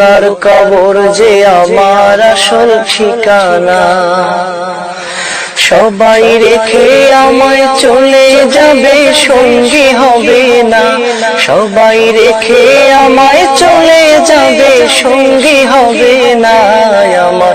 অন্ধকার কবর যে আমার আসল ঠিকানা। সবাই রেখে আমায় চলে যাবে, সঙ্গী হবে না। সবাই রেখে আমায় চলে যাবে, সঙ্গী হবে না। আমার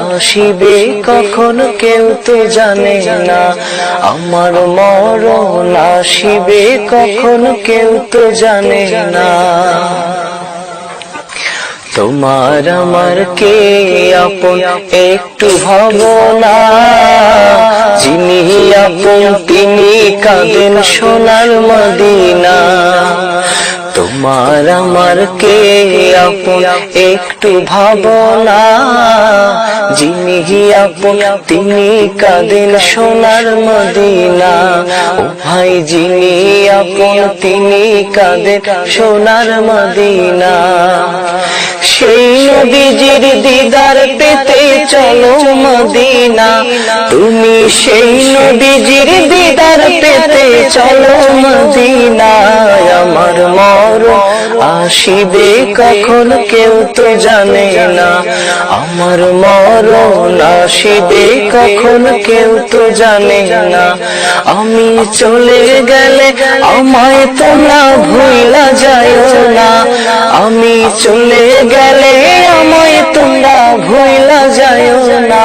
আসিবে কখন কেউ তো জানে না। আমার মরণ আসিবে কখন কেউ তো জানে না। তোমার আমার কে আপন একটু ভাবনা যিনি আপন তিনি কাঁদেন সোনার মদিনা। তোমার আমার কে আপন একটু ভাবনা যিনি আপন, তিনি কাঁদেন সোনার মদিনা। ও ভাই, যিনি আপন, তিনি কাঁদেন সোনার মদিনা। সেই নবীজির দিদার পেতে চলো মদিনা। তুমি সেই নবীজির দিদার পেতে চলো মদিনা। আমার মর আসিবে কখন কেউ তো জানে না। আমার মরণ আসিবে কখন কেউ তো জানে না। আমি চলে গেলে আমায় তোমরা ভুলা যায় না। আমি চলে গেলে আমায় তোমরা ভুলা যায় না।